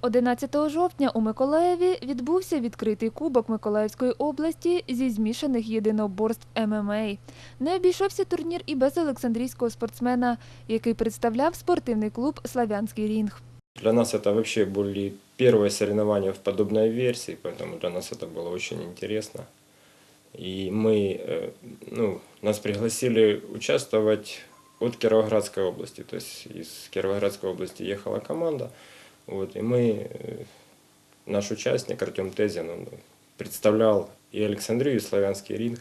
11 жовтня у Миколаєві відбувся відкритий кубок Миколаївської області зі змішаних єдиноборств ММА. Не обійшовся турнір і без олександрійського спортсмена, який представляв спортивний клуб Славянський рінг. Для нас это вообще были первые соревнования в подобной версии, поэтому для нас это было очень интересно. И мы, э, ну, нас пригласили участвовать от Кировоградской области, то есть из Кировоградской области ехала команда, вот, и мы, э, наш участник Артем Тезин, он представлял и Александрию, и Славянский ринг.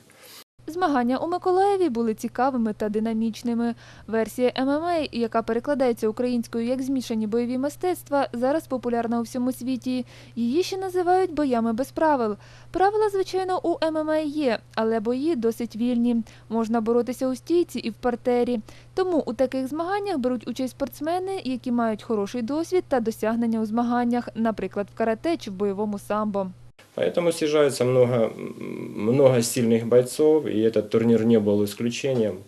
Змагання у Миколаєві були цікавими та динамічними. Версія ММА, яка перекладається українською як змішані бойові мистецтва, зараз популярна у всьому світі. Її ще називають боями без правил. Правила, звичайно, у ММА є, але бої досить вільні. Можна боротися у стійці і в партері. Тому у таких змаганнях беруть участь спортсмени, які мають хороший досвід та досягнення у змаганнях, наприклад, в карате чи в бойовому самбо. Поэтому съезжается много, много сильных бойцов, и этот турнир не был исключением.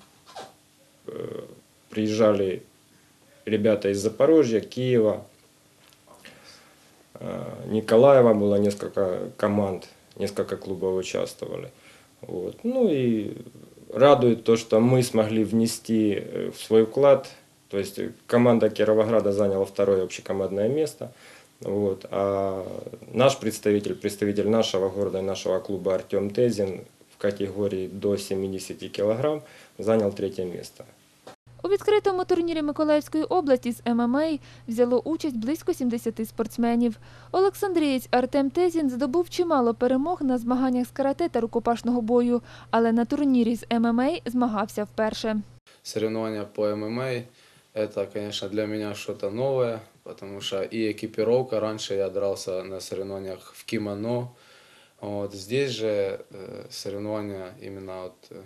Э, Приезжали ребята из Запорожья, Киева, э, Николаева было несколько команд, несколько клубов участвовали. Вот. Ну и радует то, что мы смогли внести э, в свой вклад. То есть команда Кировограда заняла второе общекомандное место. Вот. А наш представитель, представитель нашего города и нашего клуба Артем Тезин в категории до 70 килограмм занял третье место. У відкритому турнірі Миколаївської області з ММА взяло участь близько 70 спортсменів. Олександрієць Артем Тезін здобув чимало перемог на змаганнях з карате та рукопашного бою, але на турнірі з ММА змагався вперше. соревнования по ММА это, конечно, для меня что-то новое, потому что и экипировка, раньше я дрался на соревнованиях в кимоно, вот здесь же э, соревнования именно вот э,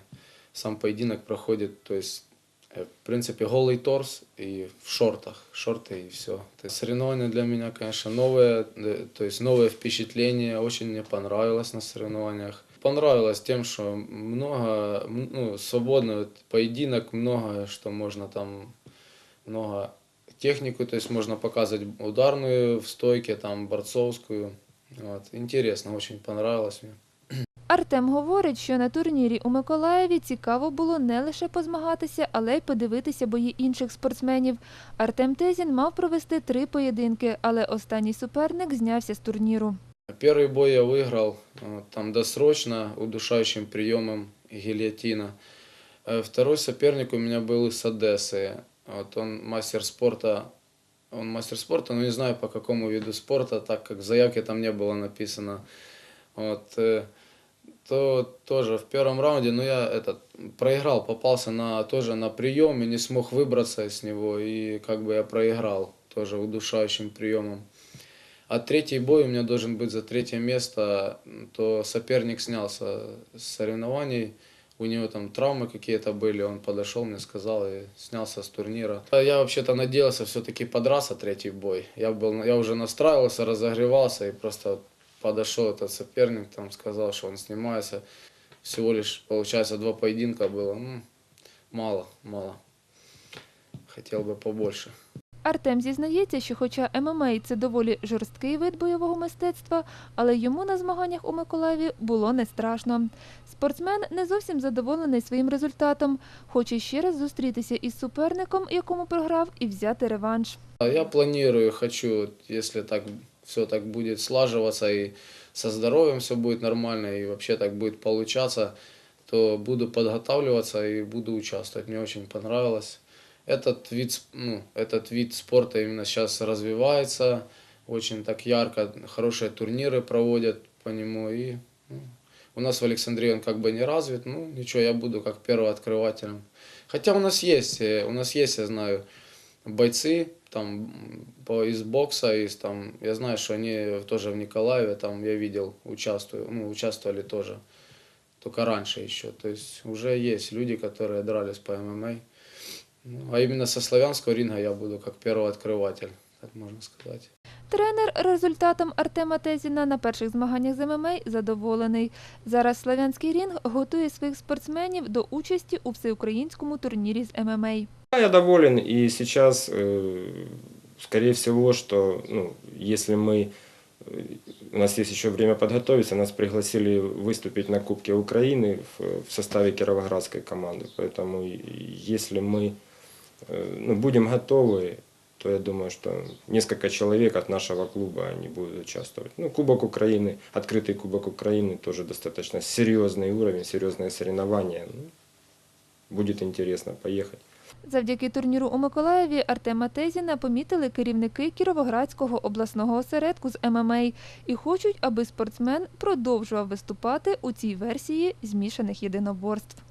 сам поединок проходит, то есть э, в принципе голый торс и в шортах, шорты и все. То есть соревнования для меня, конечно, новые, то есть новые впечатления, очень мне понравилось на соревнованиях. Понравилось тем, что много, ну, свободный вот поединок, много, что можно там, много технику, то есть можно показывать ударную в стойке, там, борцовскую. Вот. Интересно, очень понравилось мне. Артем говорить, що на турнірі у Миколаєві цікаво було не лише позмагатися, але й подивитися бої інших спортсменів. Артем Тезін мав провести три поєдинки, але останній суперник знявся з турніру. Первый бой я выиграл вот, там досрочно, удушающим приемом гильотина. Э, Второй соперник у меня был из Одессы. Вот он мастер спорта, он мастер спорта, но не знаю по какому виду спорта, так как в заявке там не было написано. Вот, э, то тоже в первом раунде, но я этот проиграл, попался на тоже на прием и не смог выбраться с него, и как бы я проиграл тоже удушающим приемом. А третий бой у меня должен быть за третье место, то соперник снялся с соревнований, у него там травмы какие-то были, он подошел, мне сказал и снялся с турнира. А Я вообще-то надеялся все-таки подраться третий бой. Я, был, я уже настраивался, разогревался и просто подошел этот соперник, там сказал, что он снимается. Всего лишь, получается, два поединка было. Ну, мало, мало. Хотел бы побольше. Артем зізнається, що хоча ММА – це доволі жорсткий вид бойового мистецтва, але йому на змаганнях у Миколаєві було не страшно. Спортсмен не зовсім задоволений своїм результатом, хоче ще раз зустрітися із суперником, якому програв, і взяти реванш. Я планирую, хочу, если так все так будет слаживаться и со здоровьем все будет нормально и вообще так будет получаться, то буду подготавливаться и буду участвовать. Мне очень понравилось. Этот вид, ну, этот вид спорта именно сейчас развивается, очень так ярко, хорошие турниры проводят по нему. И ну, у нас в Александрии он как бы не развит, ну ничего, я буду как первооткрывателем. Хотя у нас есть, э, у нас есть, я знаю, бойцы там из бокса, из там, я знаю, что они тоже в Николаеве, там я видел, участвую, ну, участвовали тоже, только раньше еще. То есть уже есть люди, которые дрались по ММА. Ну, а именно со славянского ринга я буду как первооткрыватель, так можно сказать. Тренер результатом Артема Тезіна на перших змаганнях з ММА задоволений. Зараз Славянський рінг готує своїх спортсменів до участі у всеукраїнському турнірі з ММА. Я доволен, и сейчас э, скорее всего, что ну, если мы э, у нас есть еще время подготовиться, нас пригласили выступить на Кубке Украины в, в составе кировоградской команды. Поэтому и- если мы э, ну, будем готовы, то я думаю, что несколько человек от нашего клуба они будут участвовать. Ну, Кубок Украины, открытый Кубок Украины тоже достаточно серьезный уровень, серьезное соревнование. Ну, будет интересно поехать. Завдяки турніру у Миколаєві Артема Тезіна помітили керівники Кіровоградського обласного осередку з ММА і хочуть, аби спортсмен продовжував виступати у цій версії змішаних єдиноборств.